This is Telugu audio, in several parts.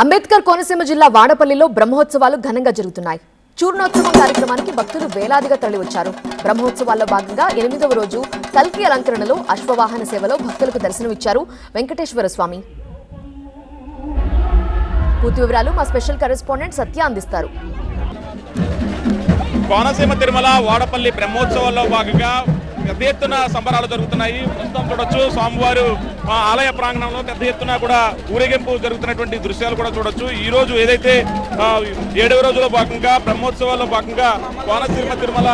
అంబేద్కర్ కోనసీమ జిల్లా వాడపల్లిలో బ్రహ్మోత్సవాలు ఘనంగా జరుగుతున్నాయి. చూర్ణోత్సవం కార్యక్రమానికి భక్తులు వేలాదిగా తరలివచ్చారు. బ్రహ్మోత్సవాల్లో భాగంగా ఎనిమిదవ రోజు కల్కి అలంకరణలో అశ్వవాహన సేవలో భక్తులకు దర్శనమిచ్చారు వెంకటేశ్వర స్వామి. పూర్తి వివరాలు మా స్పెషల్ కరెస్పాండెంట్ సత్య అందిస్తారు. కోనసీమ తిరుమల వాడపల్లి బ్రహ్మోత్సవాల్లో భాగంగా పెద్ద ఎత్తున సంబరాలు జరుగుతున్నాయి. ప్రస్తుతం చూడొచ్చు స్వామివారు ఆ, ఆలయ ప్రాంగణంలో పెద్ద ఎత్తున కూడా ఊరేగింపు జరుగుతున్నటువంటి దృశ్యాలు కూడా చూడొచ్చు. ఈ రోజు ఏదైతే ఏడవ రోజులో భాగంగా బ్రహ్మోత్సవాల్లో భాగంగా కోనసీమ తిరుమల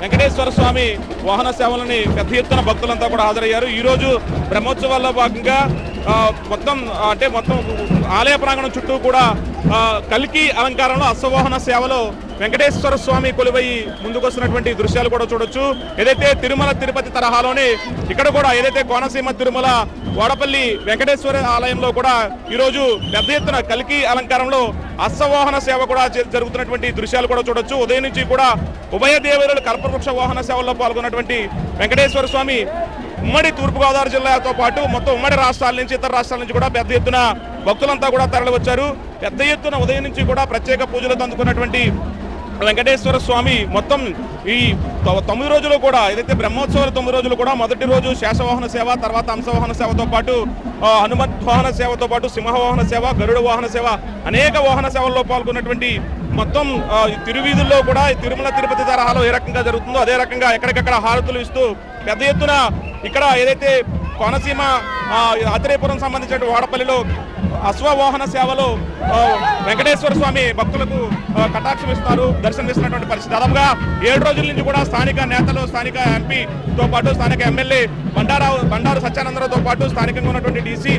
వెంకటేశ్వర స్వామి వాహన సేవలని పెద్ద ఎత్తున భక్తులంతా కూడా హాజరయ్యారు. ఈ రోజు బ్రహ్మోత్సవాల్లో భాగంగా మొత్తం అంటే మొత్తం ఆలయ ప్రాంగణం చుట్టూ కూడా కలికి కల్కి అలంకారంలో అశ్వవాహన సేవలో వెంకటేశ్వర స్వామి కొలువై ముందుకొస్తున్నటువంటి దృశ్యాలు కూడా చూడొచ్చు. ఏదైతే తిరుమల తిరుపతి తరహాలోనే ఇక్కడ కూడా ఏదైతే కోనసీమ తిరుమల వాడపల్లి వెంకటేశ్వర ఆలయంలో కూడా ఈరోజు పెద్ద ఎత్తున కల్కి అలంకారంలో అశ్వవాహన సేవ కూడా జ- జరుగుతున్నటువంటి దృశ్యాలు కూడా చూడొచ్చు. ఉదయం నుంచి కూడా ఉభయ దేవరులు కల్పవృక్ష వాహన సేవల్లో పాల్గొన్నటువంటి వెంకటేశ్వర స్వామి ఉమ్మడి తూర్పుగోదావరి జిల్లాతో పాటు మొత్తం ఉమ్మడి రాష్ట్రాల నుంచి ఇతర రాష్ట్రాల నుంచి కూడా పెద్ద ఎత్తున భక్తులంతా కూడా తరలివచ్చారు. పెద్ద ఎత్తున ఉదయం నుంచి కూడా ప్రత్యేక పూజలు అందుకున్నటువంటి వెంకటేశ్వర స్వామి మొత్తం ఈ తొమ్మిది రోజులు కూడా ఏదైతే బ్రహ్మోత్సవాలు తొమ్మిది రోజులు కూడా మొదటి రోజు శేషవాహన సేవ తర్వాత అంశవాహన సేవతో పాటు హనుమత్ వాహన సేవతో పాటు సింహవాహన సేవ గరుడ వాహన సేవ అనేక వాహన సేవల్లో పాల్గొన్నటువంటి మొత్తం తిరువీధుల్లో కూడా తిరుమల తిరుపతి తరహాలో ఏ రకంగా జరుగుతుందో అదే రకంగా ఎక్కడికక్కడ హారతులు ఇస్తూ పెద్ద ఎత్తున ఇక్కడ ఏదైతే కోనసీమ ఆత్రేయపురం సంబంధించిన వాడపల్లిలో అశ్వవాహన సేవలో వెంకటేశ్వర స్వామి భక్తులకు కటాక్షమిస్తారు దర్శనమిస్తున్నటువంటి పరిస్థితి. దాదాపుగా ఏడు రోజుల నుంచి కూడా స్థానిక నేతలు స్థానిక ఎంపీతో పాటు స్థానిక ఎమ్మెల్యే బండారావు బండారు సత్యానందరావుతో పాటు స్థానికంగా ఉన్నటువంటి డీసీ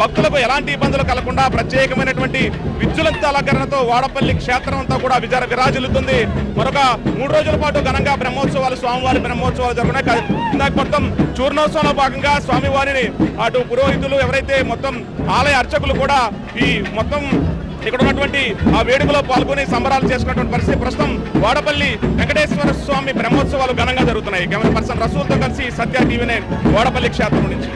భక్తులకు ఎలాంటి ఇబ్బందులు కలగకుండా ప్రత్యేకమైనటువంటి విద్యులంత అలంకరణతో వాడపల్లి క్షేత్రం అంతా కూడా విజర విరాజిల్లుతుంది. మరొక మూడు రోజుల పాటు ఘనంగా బ్రహ్మోత్సవాలు స్వామివారి బ్రహ్మోత్సవాలు జరుగుతున్నాయి. ఇందాక మొత్తం చూర్ణోత్సవంలో భాగంగా స్వామివారిని అటు పురోహితులు ఎవరైతే మొత్తం ఆలయ అర్చకులు కూడా ఈ మొత్తం ఇక్కడ ఉన్నటువంటి ఆ వేడుకలో పాల్గొని సంబరాలు చేసుకున్నటువంటి పరిస్థితి. ప్రస్తుతం వాడపల్లి వెంకటేశ్వర స్వామి బ్రహ్మోత్సవాలు ఘనంగా జరుగుతున్నాయి. కెమెరా పర్సన్ రసూల్తో కలిసి సత్య టీవీ నైన్ వాడపల్లి క్షేత్రం నుంచి.